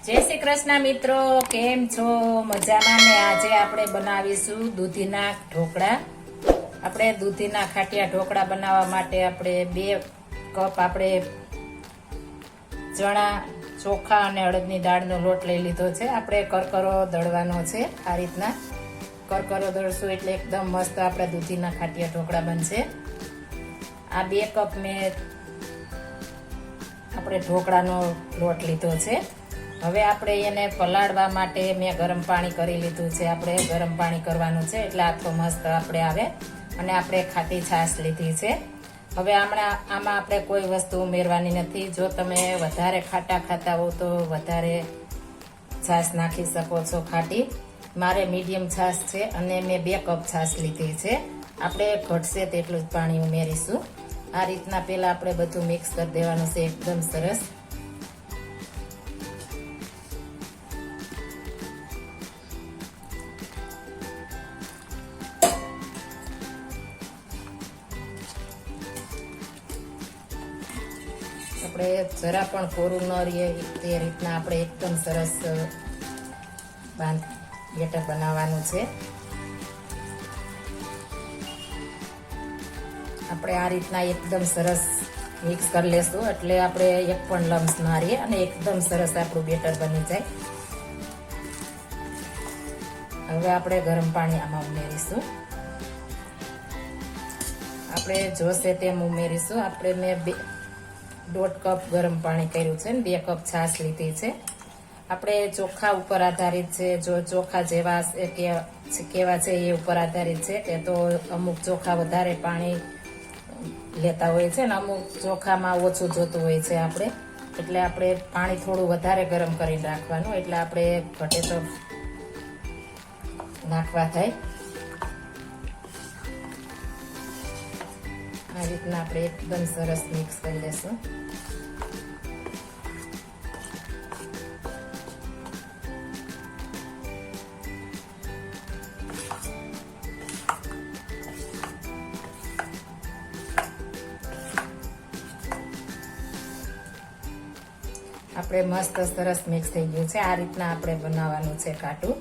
જય શ્રી કૃષ્ણ મિત્રો, કેમ છો? મજામાં ને આજે આપણે બનાવીશું દૂધીના ઢોકળા. આપણે દૂધીના ખાટિયા ઢોકળા બનાવવા માટે આપણે બે કપ આપણે ચણા ચોખા અને અડદની દાળનો લોટ લઈ લીધો છે. આપણે કરકરો દળવાનો છે આ રીતના. કરકરો દળશું એટલે એકદમ મસ્ત આપણે દૂધીના ખાટિયા ઢોકળા બનશે. આ બે કપ મેં આપણે ઢોકળાનો લોટ લીધો છે. હવે આપણે એને પલાળવા માટે મેં ગરમ પાણી કરી લીધું છે. આપણે ગરમ પાણી કરવાનું છે, એટલે આથો મસ્ત આપણે આવે અને આપણે ખાટી છાશ લીધી છે. હવે હમણાં આમાં આપણે કોઈ વસ્તુ ઉમેરવાની નથી. જો તમે વધારે ખાટા ખાતા હો તો વધારે છાશ નાખી શકો છો ખાટી. મારે મીડિયમ છાશ છે અને મેં બે કપ છાશ લીધી છે. આપણે ઘટશે તેટલું જ પાણી ઉમેરીશું. આ રીતના પહેલાં આપણે બધું મિક્સ કરી દેવાનું છે. એકદમ સરસ. આપણે જરા પણ કોરું ન રહીએ, તે રીતના આપણે એકદમ સરસ બાંધ બેટર બનાવવાનું છે. આપણે આ રીતના એકદમ સરસ મિક્સ કરી લેશું, એટલે આપણે એક પણ લમ્સ મારીએ અને એકદમ સરસ આપણું બેટર બની જાય. હવે આપણે ગરમ પાણી આમાં ઉમેરીશું. આપણે જોશે તેમ ઉમેરીશું. આપણે મેં બે દોઢ કપ ગરમ પાણી કર્યું છે ને, બે કપ છાશ લીધી છે. આપણે ચોખા ઉપર આધારિત છે, જો ચોખા જેવા કેવા છે એ ઉપર આધારિત છે કે તો અમુક ચોખા વધારે પાણી લેતા હોય છે ને, અમુક ચોખામાં ઓછું જોતું હોય છે આપણે. એટલે આપણે પાણી થોડું વધારે ગરમ કરીને રાખવાનું, એટલે આપણે ઘટે તો નાખવા થાય. આ રીતના આપણે એકદમ સરસ મિક્સ કરી લેશું. આપણે મસ્ત સરસ મિક્સ થઈ ગયું છે. આ રીતના આપણે બનાવવાનું છે કાટું.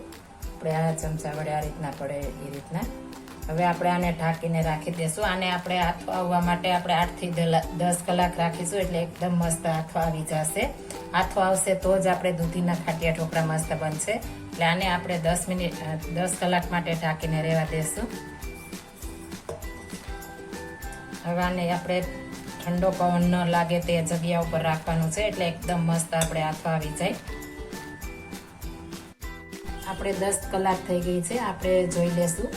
આપણે આ ચમચા વડે આ રીતના પડે એ રીતના. હવે આપણે આને ઢાંકીને રાખી દેશું. આને આપણે હાથો આવવા માટે આપણે આઠથી દસ કલાક રાખીશું એટલે એકદમ મસ્ત હાથો આવી જશે. આથો આવશે તો જ આપણે દૂધીના ખાટિયા ઢોકળા મસ્ત બનશે. એટલે આને આપણે દસ મિનિટ દસ કલાક માટે ઢાંકીને રહેવા દેશું. હવે આને આપણે ઠંડો પવન ન લાગે તે જગ્યા ઉપર રાખવાનું છે એટલે એકદમ મસ્ત આપણે હાથો આવી જાય. આપણે દસ કલાક થઈ ગઈ છે, આપણે જોઈ લેશું.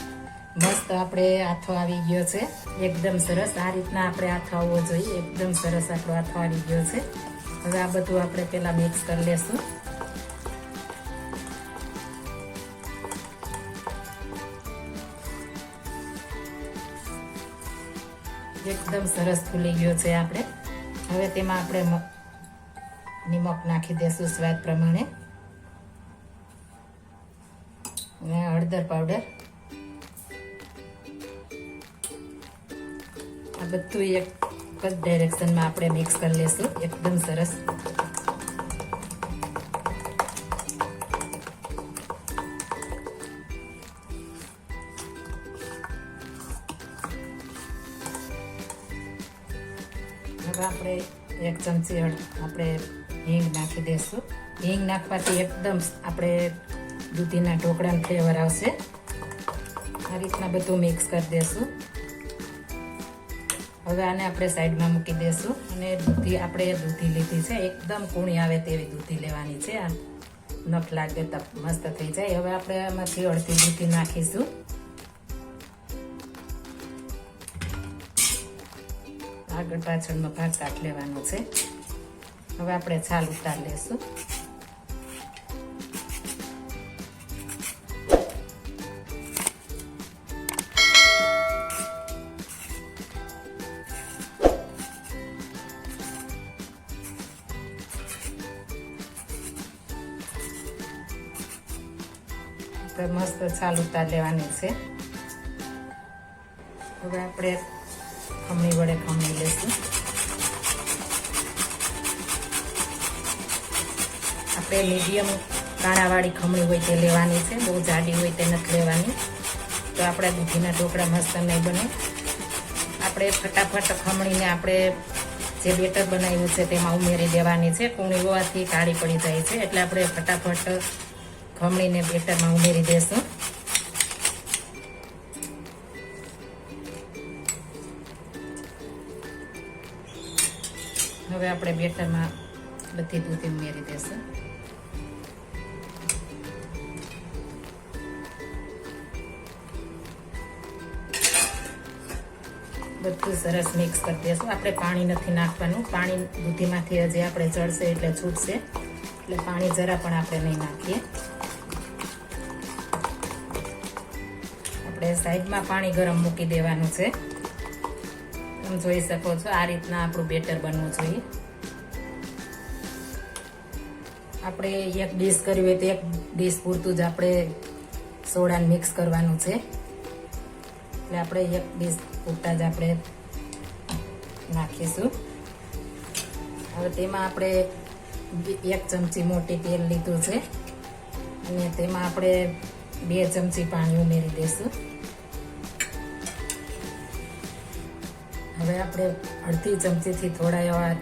મસ્ત આપણે હાથો આવી ગયો છે. એકદમ સરસ. આ રીતના આપણે હાથો આવવો જોઈએ. એકદમ સરસ આપણો હાથો આવી ગયો છે. હવે આ બધું આપણે પેલા મિક્સ કરી લેશું. એકદમ સરસ ફૂલી ગયો છે આપણે. હવે તેમાં આપણે નિમક નાખી દેશું સ્વાદ પ્રમાણે. હળદર પાવડર બધું એક જ ડાયરેક્શનમાં આપણે મિક્સ કરી લેશું. એકદમ સરસ. આપણે એક ચમચી આપણે હિંગ નાખી દઈશું હિંગ નાખવાથી એકદમ આપણે દૂધીના ઢોકળાનો ફ્લેવર આવશે. આ રીતના બધું મિક્સ કરી દઈશું હવે આને આપણે સાઈડમાં મૂકી દઈશું અને દૂધી, આપણે દૂધી લીધી છે. એકદમ કૂણી આવે તેવી દૂધી લેવાની છે. આ નખ લાગે તો મસ્ત થઈ જાય. હવે આપણે આમાંથી અડધી દૂધી નાખીશું. આગળ પાછળનો ભાગ કાઢ લેવાનો છે. હવે આપણે છાલ ઉતાર લેશું. મસ્ત છાલ ઉતાર લેવાની છે. હવે આપણે ખમણી વડે ખમણી આપણે આપણે મીડિયમ કાણાવાળી ખમણી હોય તે લેવાની છે. બહુ જાડી હોય તે નથી લેવાની. તો આપણા દૂધીના ઢોકળા મસ્ત નહીં બને. આપણે ફટાફટ ખમણીને આપણે જે બેટર બનાવ્યું છે તેમાં ઉમેરી દેવાની છે. કૂણી હોવાથી કાળી પડી જાય છે. એટલે આપણે ફટાફટ ખમણીને બેટરમાં ઉમેરી દેશું. હવે આપણે બેટરમાં બધી દૂધી ઉમેરી દેશું. બધું સરસ મિક્સ કરી દેશું. આપણે પાણી નથી નાખવાનું. પાણી દૂધીમાંથી હજી આપણે ચડશે એટલે છૂટશે. એટલે પાણી જરા પણ આપણે નહીં નાખીએ. આપણે સાઈડમાં પાણી ગરમ મૂકી દેવાનું છે. તમે જોઈ શકો છો આ રીતના આપણું બેટર બનવું જોઈએ. આપણે એક ડીશ કરવી હોય તો એક ડીશ પૂરતું જ આપણે સોડાને મિક્સ કરવાનું છે. એટલે આપણે એક ડીશ પૂરતા જ આપણે નાખીશું. હવે તેમાં આપણે એક ચમચી મોટી તેલ લીધું છે. અને તેમાં આપણે બે ચમચી પાણી ઉમેરી દઈશું. હવે આપણે અડધી ચમચીથી થોડા એવા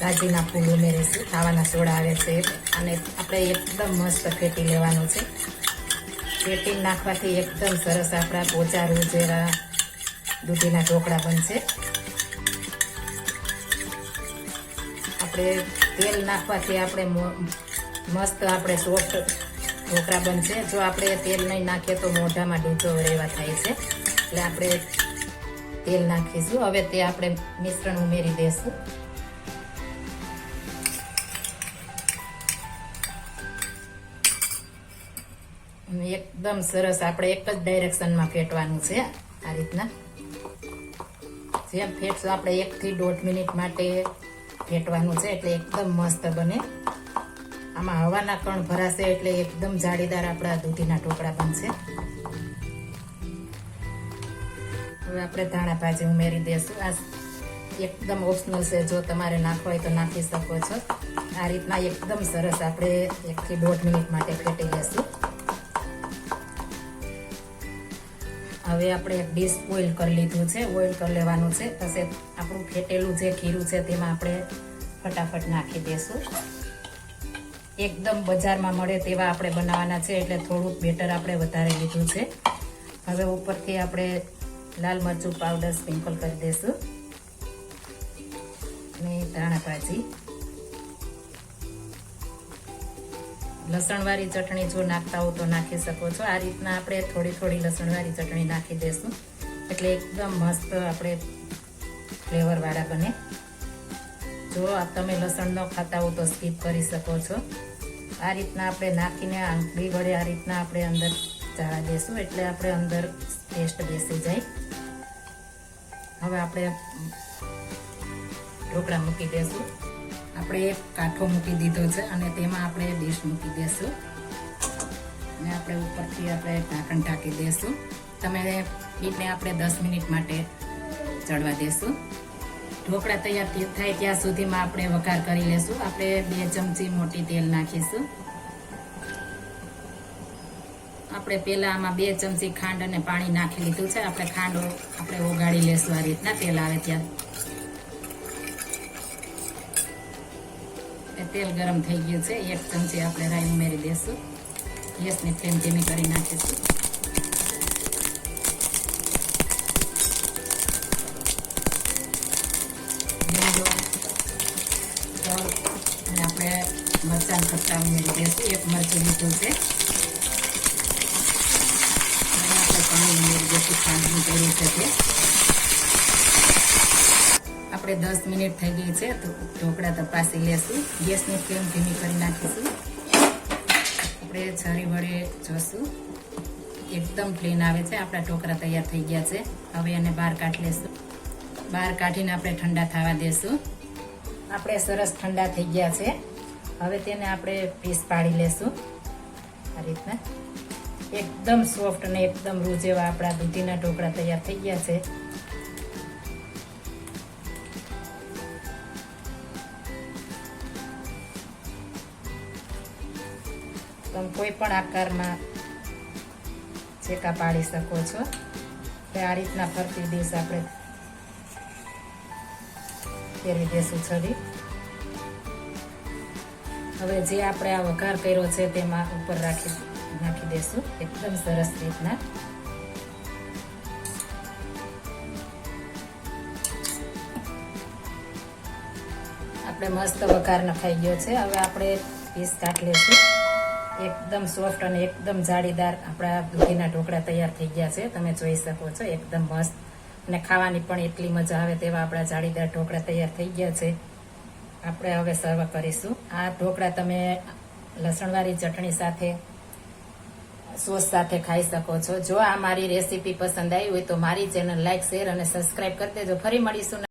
સાજીના ફૂલ ઉમેરીશું. ખાવાના સોડા આવે છે અને આપણે એકદમ મસ્ત ફેટી લેવાનું છે. ફેટી નાખવાથી એકદમ સરસ આપણા પોચા જેવા દૂધીના ઢોકળા બનશે. આપણે તેલ નાખવાથી આપણે મસ્ત આપણે સોફ્ટ ઢોકળા બનશે. જો આપણે તેલ નહીં નાખીએ તો મોઢામાં ડૂંચો રહેવા થાય છે. એટલે આપણે તેલ નાખીશું. હવે તે આપણે મિશ્રણ ઉમેરી દઈશું એકદમ સરસ આપણે એક જ ડાયરેક્શનમાં ફેટવાનું છે આ રીતના. જેમ ફેટશું આપણે એકથી દોઢ મિનિટ માટે ફેટવાનું છે એટલે એકદમ મસ્ત બને. આમાં હવાના કણ ભરાશે એટલે એકદમ જાળીદાર આપણા દૂધીના ઢોકળા બનશે. આપણે ધાણા ભાજી ઉમેરી દઈશું આ એકદમ ઓપ્શનલ છે. જો તમારે નાખવા હોય તો નાખી શકો છો. આ રીતના એકદમ સરસ આપણે એકથી દોઢ મિનિટ માટે ફેટી લેશું. હવે આપણે એક ડીશ ઓઇલ કરી લીધું છે. ઓઇલ કરી લેવાનું છે. પછી આપણું ફેટેલું જે ખીરું છે તેમાં આપણે ફટાફટ નાખી દઈશું એકદમ બજારમાં મળે તેવા આપણે બનાવવાના છે. એટલે થોડુંક બેટર આપણે વધારે લીધું છે. હવે ઉપરથી આપણે લાલ મરચું પાવડર સ્પ્રિંકલ કરી દઈશું અને ધાણા ભાજી. લસણવાળી ચટણી જો નાખતા હો તો નાખી શકો છો. આ રીતના આપણે થોડી થોડી લસણવાળી ચટણી નાખી દઈશું એટલે એકદમ મસ્ત આપણે ફ્લેવરવાળા બને. જો તમે લસણ ન ખાતા હો તો સ્કીપ કરી શકો છો. આ રીતના આપણે નાખીને આંગળી વડે આ રીતના આપણે અંદર ચાળા દઈશું એટલે આપણે અંદર ટેસ્ટ બેસી જાય. હવે આપણે ઢોકળા મૂકી દઈશું આપણે એક કાંઠો મૂકી દીધો છે અને તેમાં આપણે ડીશ મૂકી દઈશું અને આપણે ઉપરથી આપણે ઢાંકણ ઢાંકી દઈશું તમે પીઠને આપણે દસ મિનિટ માટે ચડવા દઈશું ઢોકળા તૈયાર થાય ત્યાં સુધીમાં આપણે વઘાર કરી લેશું. આપણે બે ચમચી મોટી તેલ નાખીશું. આપણે પહેલા આમાં બે ચમચી ખાંડ અને પાણી નાખી લીધું છે. આપણે ખાંડ આપણે ઓગાળી લેશું આ રીતના. તેલ આવે ત્યાં. તેલ ગરમ થઈ ગયું છે. એક ચમચી આપણે રાઈ ઉમેરી દઈશું ગેસની ફ્લેમ ધીમી કરી નાખીશું. આપણે મરચાં ખટ્ટા ઉમેરી દઈશું એક મરચું લીધું છે. આપણે પાણી સાંજની જરૂર થશે આપણે દસ મિનિટ થઈ ગઈ છે, તો ઢોકળા તપાસી લેશું. ગેસની ફ્લેમ ધીમી કરી નાખીશું. આપણે છરી વડે જોશું. એકદમ ક્લીન આવે છે. આપણા ઢોકળા તૈયાર થઈ ગયા છે. હવે એને બહાર કાઢી લેશું. બહાર કાઢીને આપણે ઠંડા થવા દેશું. આપણે સરસ ઠંડા થઈ ગયા છે. હવે તેને આપણે પીસ પાડી લેશું. આ રીતના. એકદમ સોફ્ટ અને એકદમ રૂ જેવા આપણા દૂધીના ઢોકળા તૈયાર થઈ ગયા છે. તમે કોઈ પણ આકારમાં ચેકા પાડી શકો છો. આ રીતના ફરતી ડીશ આપણે ફેરવી દેશું છરી. હવે જે આપણે આ વઘાર કર્યો છે તેમાં ઉપર રાખી નાખી દેશું એકદમ સરસ રીતના આપણે મસ્ત વઘાર નખાઈ ગયો છે હવે આપણે પીસ કાઢી લેશું એકદમ સોફ્ટ અને એકદમ જાળીદાર આપણા દૂધીના ઢોકળા તૈયાર થઈ ગયા છે, તમે જોઈ શકો છો, એકદમ મસ્ત. અને ખાવાની પણ એટલી મજા આવે તેવા આપણા જાળીદાર ઢોકળા તૈયાર થઈ ગયા છે. આપણે હવે સર્વ કરીશું. આ ઢોકળા તમે લસણવાળી ચટણી સાથે સોસ સાથે ખાઈ શકો છો. જો આ મારી રેસીપી પસંદ આવી હોય તો મારી ચેનલ લાઈક, શેર અને સબસ્ક્રાઇબ કરી દેજો. ફરી મળીશું